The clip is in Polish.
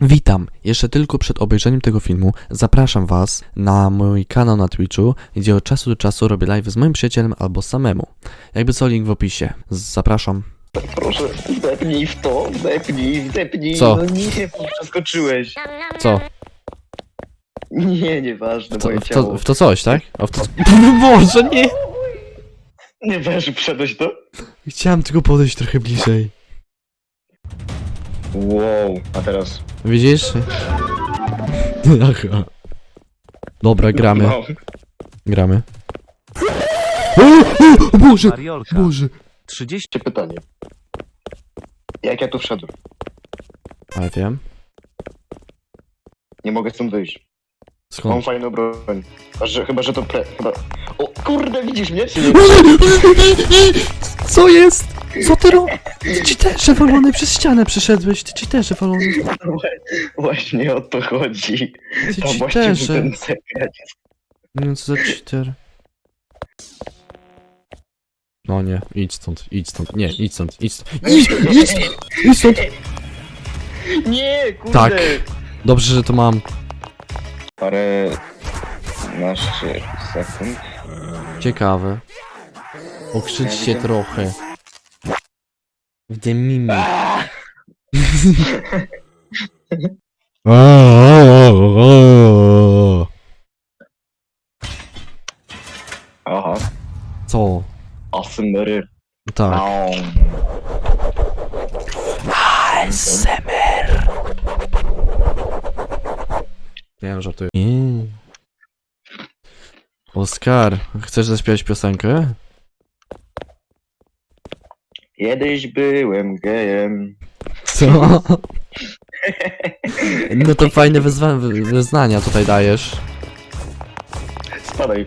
Witam! Jeszcze tylko przed obejrzeniem tego filmu zapraszam Was na mój kanał na Twitchu, gdzie od czasu do czasu robię live z moim przyjacielem albo samemu. Jakby co, link w opisie. Zapraszam. Proszę, wdepnij w to, wdepnij, wdepnij. Co? No nie, przeskoczyłeś. Co? Nie, nieważne, Co moje w, ciało. to, w to coś, tak? A w to... Boże, nie! Nie wiesz, wszedłeś to? Chciałem tylko podejść trochę bliżej. Wow, a teraz... Widzisz? Aha. Dobra, gramy, No. gramy. O, o, o Boże! Mariolka, Boże! 30 Cię pytanie. Jak ja tu wszedłem? Ale wiem. Nie mogę stąd wyjść. Mam Skąd? fajną broń. A że, chyba, że to pre... Chyba... O kurde, widzisz mnie? Czy nie? Co jest? Co ty robisz? Ty cheaterze walony przez ścianę przeszedłeś, ty cheaterze walony. Właśnie o to chodzi. Ty To właśnie był cheaterze. ten sekret. No co za cheater. No nie, idź stąd, idź stąd, nie, idź stąd, idź stąd, idź, idź stąd, idź stąd. Nie, kurde! Tak. Dobrze, że to mam. Parę... naście sekund. Ciekawe. Okrzyczcie trochę. W tym mimi. Aha. Co? Asmry. Tak. Au. ASMR. Nie wiem, żartuję. Nie. Oskar, chcesz zaśpiewać piosenkę? Kiedyś byłem gejem. Co? No to fajne wyzwa- wy- wyznania tutaj dajesz. Spadaj.